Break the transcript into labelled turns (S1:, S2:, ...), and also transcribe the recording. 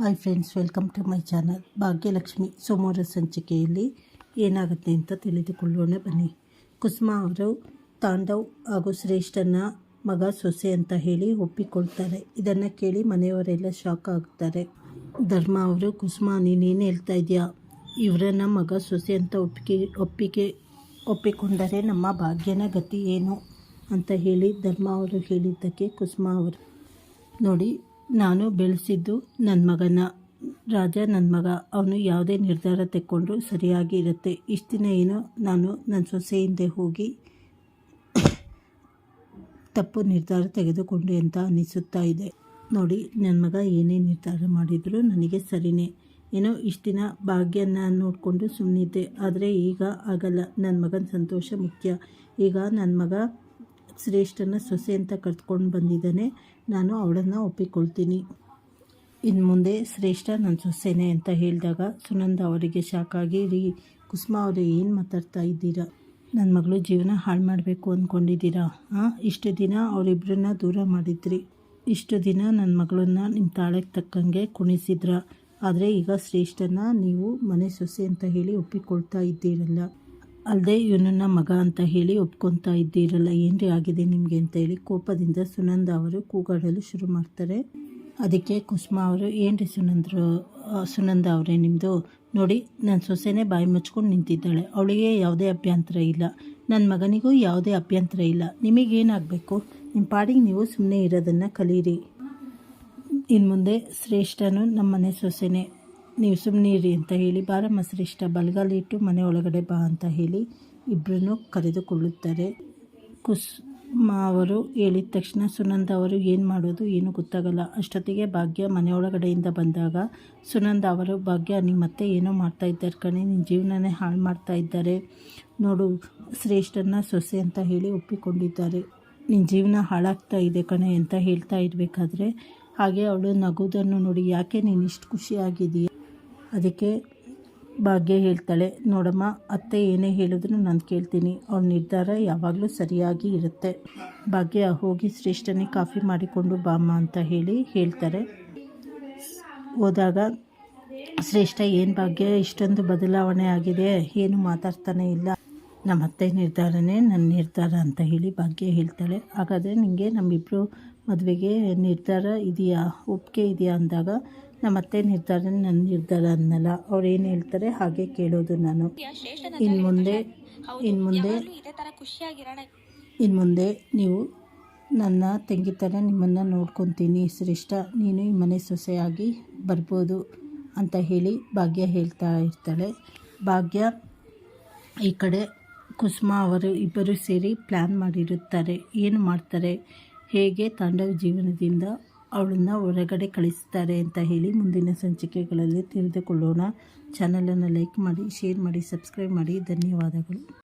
S1: Hi friends welcome to my channel Bhagyalakshmi ಸೋಮವಾರ ಸಂಚಿಕೆಯಲ್ಲಿ ಏನಾಗುತ್ತೆ ಅಂತ ತಿಳಿದುಕೊಳ್ಳೋಣ, ಬನ್ನಿ. ಕುಸುಮ ಅವರು ತಾಂಡವ್ ಹಾಗೂ ಶ್ರೇಷ್ಠನ ಮಗ ಸೊಸೆ ಅಂತ ಹೇಳಿ ಒಪ್ಪಿಕೊಳ್ತಾರೆ. ಇದನ್ನು ಕೇಳಿ ಮನೆಯವರೆಲ್ಲ ಶಾಕ್ ಆಗ್ತಾರೆ. ಧರ್ಮ ಅವರು, ಕುಸುಮ ನೀನೇನು ಹೇಳ್ತಾ ಇದೆಯಾ? ಇವರನ್ನ ಮಗ ಸೊಸೆ ಅಂತ ಒಪ್ಪಿಗೆ ಒಪ್ಪಿಗೆ, ಒಪ್ಪಿಕೊಂಡರೆ ನಮ್ಮ ಭಾಗ್ಯನ ಗತಿ ಏನು? ಅಂತ ಹೇಳಿ ಧರ್ಮ ಅವರು ಹೇಳಿದ್ದಕ್ಕೆ ಕುಸುಮ ಅವರು ನೋಡಿ ನಾನು ಬೆಳೆಸಿದ್ದು ನನ್ನ ಮಗನ. ರಾಜ ನನ್ನ ಮಗ, ಅವನು ಯಾವುದೇ ನಿರ್ಧಾರ ತೆಕ್ಕೊಂಡ್ರು ಸರಿಯಾಗಿ ಇರುತ್ತೆ. ಇಷ್ಟು ದಿನ ಏನೋ ನಾನು ನನ್ನ ಸೊಸೆ ಹಿಂದೆ ಹೋಗಿ ತಪ್ಪು ನಿರ್ಧಾರ ತೆಗೆದುಕೊಂಡೆ ಅಂತ ಅನ್ನಿಸುತ್ತಾ ಇದೆ. ನೋಡಿ ನನ್ನ ಮಗ ಏನೇ ನಿರ್ಧಾರ ಮಾಡಿದರೂ ನನಗೆ ಸರಿನೇ. ಏನೋ ಇಷ್ಟು ದಿನ ಭಾಗ್ಯನ ನೋಡಿಕೊಂಡು ಸುಮ್ಮನಿದ್ದೆ ಆದರೆ ಈಗ ಆಗಲ್ಲ. ನನ್ನ ಮಗನ ಸಂತೋಷ ಮುಖ್ಯ. ಈಗ ನನ್ನ ಮಗ ಶ್ರೇಷ್ಠನ ಸೊಸೆ ಅಂತ ಕರ್ತ್ಕೊಂಡು ಬಂದಿದ್ದಾನೆ. ನಾನು ಅವಳನ್ನು ಒಪ್ಪಿಕೊಳ್ತೀನಿ. ಇನ್ನು ಮುಂದೆ ಶ್ರೇಷ್ಠ ನನ್ನ ಸೊಸೆನೆ ಅಂತ ಹೇಳಿದಾಗ ಸುನಂದ ಅವರಿಗೆ ಶಾಕಾಗಿ ರೀ, ಕುಸುಮ ಅವರೇ ಏನು ಮಾತಾಡ್ತಾ ಇದ್ದೀರಾ? ನನ್ನ ಮಗಳು ಜೀವನ ಹಾಳು ಮಾಡಬೇಕು ಅಂದ್ಕೊಂಡಿದ್ದೀರಾ ಹಾಂ ಇಷ್ಟು ದಿನ ಅವರಿಬ್ಬರನ್ನ ದೂರ ಮಾಡಿದ್ರಿ. ಇಷ್ಟು ದಿನ ನನ್ನ ಮಗಳನ್ನ ನಿಮ್ಮ ತಾಳಕ್ಕೆ ತಕ್ಕಂಗೆ ಕುಣಿಸಿದ್ರ. ಆದರೆ ಈಗ ಶ್ರೇಷ್ಠನ ನೀವು ಮನೆ ಸೊಸೆ ಅಂತ ಹೇಳಿ ಒಪ್ಪಿಕೊಳ್ತಾ ಇದ್ದೀರಲ್ಲ. ಅಲ್ಲದೆ ಇವನನ್ನ ಮಗ ಅಂತ ಹೇಳಿ ಒಪ್ಕೊತಾ ಇದ್ದೀರಲ್ಲ, ಏನ್ರಿ ಆಗಿದೆ ನಿಮಗೆ ಅಂತ ಹೇಳಿ ಕೋಪದಿಂದ ಸುನಂದ ಅವರು ಕೂಗಾಡಲು ಶುರು ಮಾಡ್ತಾರೆ. ಅದಕ್ಕೆ ಕುಸುಮಾ ಅವರು, ಏನ್ರಿ ಸುನಂದ್ರು ಸುನಂದ ಅವರೇ ನಿಮ್ಮದು ನೋಡಿ ನನ್ನ ಸೊಸೆನೇ ಬಾಯಿ ಮುಚ್ಕೊಂಡು ನಿಂತಿದ್ದಾಳೆ. ಅವಳಿಗೆ ಯಾವುದೇ ಅಭ್ಯಂತರ ಇಲ್ಲ. ನನ್ನ ಮಗನಿಗೂ ಯಾವುದೇ ಅಭ್ಯಂತರ ಇಲ್ಲ. ನಿಮಗೇನಾಗಬೇಕು? ನಿಮ್ಮ ಪಾಡಿಗೆ ನೀವು ಸುಮ್ಮನೆ ಇರೋದನ್ನು ಕಲೀರಿ. ಇನ್ನು ಮುಂದೆ ಶ್ರೇಷ್ಠನು ನಮ್ಮನೆ ಸೊಸೆನೆ. ನೀವು ಸುಮ್ಮನಿರಿ ಅಂತ ಹೇಳಿ ಬಾರಮ್ಮ ಶ್ರೇಷ್ಠ ಬಲಗಾಲಿಟ್ಟು ಮನೆ ಒಳಗಡೆ ಬಾ ಅಂತ ಹೇಳಿ ಇಬ್ಬರನ್ನು ಕರೆದುಕೊಳ್ಳುತ್ತಾರೆ. ಕುಸುಮ ಅವರು ಹೇಳಿದ ತಕ್ಷಣ ಸುನಂದ ಅವರು ಏನು ಮಾಡೋದು ಏನು ಗೊತ್ತಾಗಲ್ಲ. ಅಷ್ಟೊತ್ತಿಗೆ ಭಾಗ್ಯ ಮನೆ ಒಳಗಡೆಯಿಂದ ಬಂದಾಗ ಸುನಂದ ಅವರು, ಭಾಗ್ಯ ನೀವು ಮತ್ತೆ ಏನೋ ಮಾಡ್ತಾ ಇದ್ದಾರೆ ಕಣೆ ನಿನ್ನ ಜೀವನನೇ ಹಾಳು ಮಾಡ್ತಾ ಇದ್ದಾರೆ. ನೋಡು ಶ್ರೇಷ್ಠನ ಸೊಸೆ ಅಂತ ಹೇಳಿ ಒಪ್ಪಿಕೊಂಡಿದ್ದಾರೆ. ನಿನ್ನ ಜೀವನ ಹಾಳಾಗ್ತಾ ಇದೆ ಕಣೆ ಅಂತ ಹೇಳ್ತಾ ಇರಬೇಕಾದ್ರೆ ಹಾಗೆ ಅವಳು ನಗುವುದನ್ನು ನೋಡಿ, ಯಾಕೆ ನೀನು ಇಷ್ಟು ಖುಷಿಯಾಗಿದೆಯಾ ಅದಕ್ಕೆ ಭಾಗ್ಯ ಹೇಳ್ತಾಳೆ, ನೋಡಮ್ಮ, ಅತ್ತೆ ಏನೇ ಹೇಳಿದ್ರು ನಾನು ಕೇಳ್ತೀನಿ. ಅವ್ಳ ನಿರ್ಧಾರ ಯಾವಾಗಲೂ ಸರಿಯಾಗಿ ಇರುತ್ತೆ. ಭಾಗ್ಯ ಹೋಗಿ ಶ್ರೇಷ್ಠನೇ ಕಾಫಿ ಮಾಡಿಕೊಂಡು ಬಾಮ್ಮ ಅಂತ ಹೇಳಿ ಹೇಳ್ತಾರೆ. ಹೋದಾಗ ಶ್ರೇಷ್ಠ, ಏನು ಭಾಗ್ಯ, ಇಷ್ಟೊಂದು ಬದಲಾವಣೆ ಆಗಿದೆ. ಏನು ಮಾತಾಡ್ತಾನೆ ಇಲ್ಲ. ನಮ್ಮ ಅತ್ತೆ ನಿರ್ಧಾರನೇ ನನ್ನ ನಿರ್ಧಾರ ಅಂತ ಹೇಳಿ ಭಾಗ್ಯ ಹೇಳ್ತಾಳೆ. ಹಾಗಾದರೆ ನಿಮಗೆ ನಮ್ಮಿಬ್ಬರು ಮದುವೆಗೆ ನಿರ್ಧಾರ ಇದೆಯಾ? ಒಪ್ಪಿಗೆ ಇದೆಯಾ ಅಂದಾಗ ನಮ್ಮ ಅತ್ತೆ ನಿರ್ಧಾರ ನನ್ನ ನಿರ್ಧಾರ ಅನ್ನಲ್ಲ. ಅವ್ರು ಏನು ಹೇಳ್ತಾರೆ ಹಾಗೆ ಕೇಳೋದು ನಾನು. ಇನ್ನು ಮುಂದೆ ಇನ್ನು ಮುಂದೆ ಇನ್ನು ಮುಂದೆ ನೀವು ನನ್ನ ತಂಗಿ ಥರ ನಿಮ್ಮನ್ನು ನೋಡ್ಕೊತೀನಿ. ಶ್ರೇಷ್ಠ, ನೀನು ಈ ಮನೆ ಸೊಸೆಯಾಗಿ ಬರ್ಬೋದು ಅಂತ ಹೇಳಿ ಭಾಗ್ಯ ಹೇಳ್ತಾ ಇರ್ತಾಳೆ. ಭಾಗ್ಯ ಈ ಕಡೆ ಕುಸುಮ ಅವರು ಇಬ್ಬರು ಸೇರಿ ಪ್ಲ್ಯಾನ್ ಮಾಡಿರುತ್ತಾರೆ. ಏನು ಮಾಡ್ತಾರೆ? ಹೇಗೆ ತಾಂಡವ ಜೀವನದಿಂದ ಅವಳನ್ನು ಹೊರಗಡೆ ಕಳಿಸ್ತಾರೆ ಅಂತ ಹೇಳಿ ಮುಂದಿನ ಸಂಚಿಕೆಗಳಲ್ಲಿ ತಿಳಿದುಕೊಳ್ಳೋಣ. ಚಾನಲನ್ನು ಲೈಕ್ ಮಾಡಿ ಶೇರ್ ಮಾಡಿ ಸಬ್ಸ್ಕ್ರೈಬ್ ಮಾಡಿ. ಧನ್ಯವಾದಗಳು.